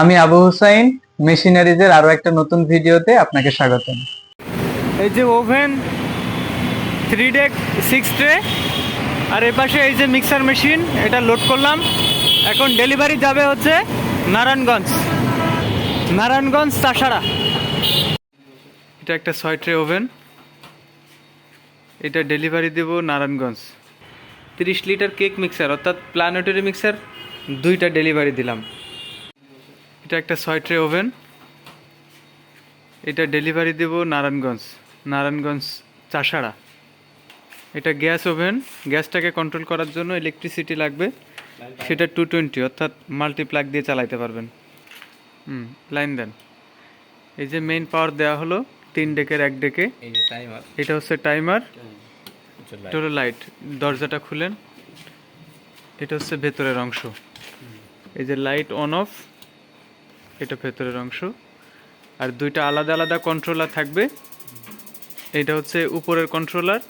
আমি আবু হুসাইন মেশিনারিজের আরও একটা নতুন ভিডিওতে আপনাকে স্বাগতম। এই যে oven three deck six tray আর এ পাশে এই যে মিক্সার মেশিন এটা লোড করলাম। এখন ডেলিভারি যাবে হচ্ছে নারায়ণগঞ্জ। নারায়ণগঞ্জ, তাসারা। এটা একটা ছয় ট্রে ওভেন এটা ডেলিভারি দেব নারায়ণগঞ্জ। তিরিশ লিটার কেক মিক্সার অর্থাৎ প্ল্যানেটারি মিক্সার দুইটা ডেলিভারি দিলাম। এটা একটা ছয় ট্রে ওভেন। এটা ডেলিভারি দেব নারায়ণগঞ্জ নারায়ণগঞ্জ চাষাড়া। এটা গ্যাস ওভেন গ্যাসটাকে কন্ট্রোল করার জন্য ইলেকট্রিসিটি লাগবে। সেটা টু টোয়েন্টি অর্থাৎ মাল্টিপ্লাগ দিয়ে চালাইতে পারবেন। হুম লাইন দেন। এই যে মেইন পাওয়ার দেওয়া হলো তিন ডেকের এক ডেকে। এটা হচ্ছে টাইমার এটা হলো লাইট দরজাটা খুলেন। এটা হচ্ছে ভেতরের অংশ। এই যে লাইট অন অফ এটা ভেতরের অংশ। আর দুইটা আলাদা আলাদা কন্ট্রোলার থাকবে। এটা হচ্ছে উপরের কন্ট্রোলার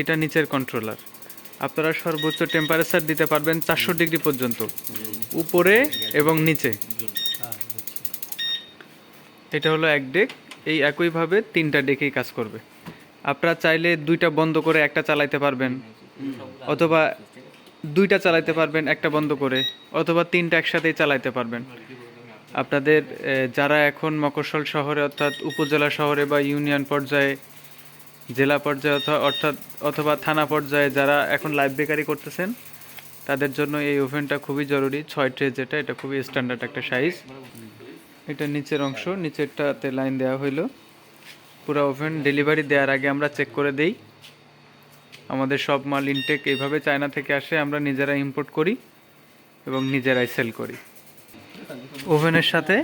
এটা নিচের কন্ট্রোলার আপনারা সর্বোচ্চ টেম্পারেচার দিতে পারবেন চারশো ডিগ্রি পর্যন্ত। উপরে এবং নিচে। এটা হলো এক ডেক এই একইভাবে তিনটা ডেকেই কাজ করবে। আপনারা চাইলে দুইটা বন্ধ করে একটা চালাইতে পারবেন। অথবা দুইটা চালাইতে পারবেন, একটা বন্ধ করে। অথবা তিনটা একসাথেই চালাইতে পারবেন। আপনাদের যারা এখন মকরশল শহরে অর্থাৎ উপজেলা শহরে বা ইউনিয়ন পর্যায়ে, জেলা পর্যায়ে অর্থাৎ অথবা থানা পর্যায়ে যারা এখন লাইভ বেকারি করতেছেন, তাদের জন্য এই ওভেনটা খুবই জরুরি। ছয় ট্রে যেটা, এটা খুবই স্ট্যান্ডার্ড একটা সাইজ এটা নিচের অংশ, নিচেরটাতে লাইন দেওয়া হইল। পুরো ওভেন ডেলিভারি দেওয়ার আগে আমরা চেক করে দেই। আমাদের সব মাল ইনটেক এইভাবে চায়না থেকে আসে, আমরা নিজেরা ইম্পোর্ট করি এবং নিজেরাই সেল করি। ওভেনের সাথে,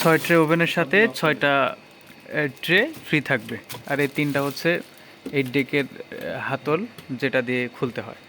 ছয় ট্রে ওভেনের সাথে ছয়টা ট্রে ফ্রি থাকবে। আর এই তিনটা হচ্ছে এই ডেকের হাতল যেটা দিয়ে খুলতে হয়।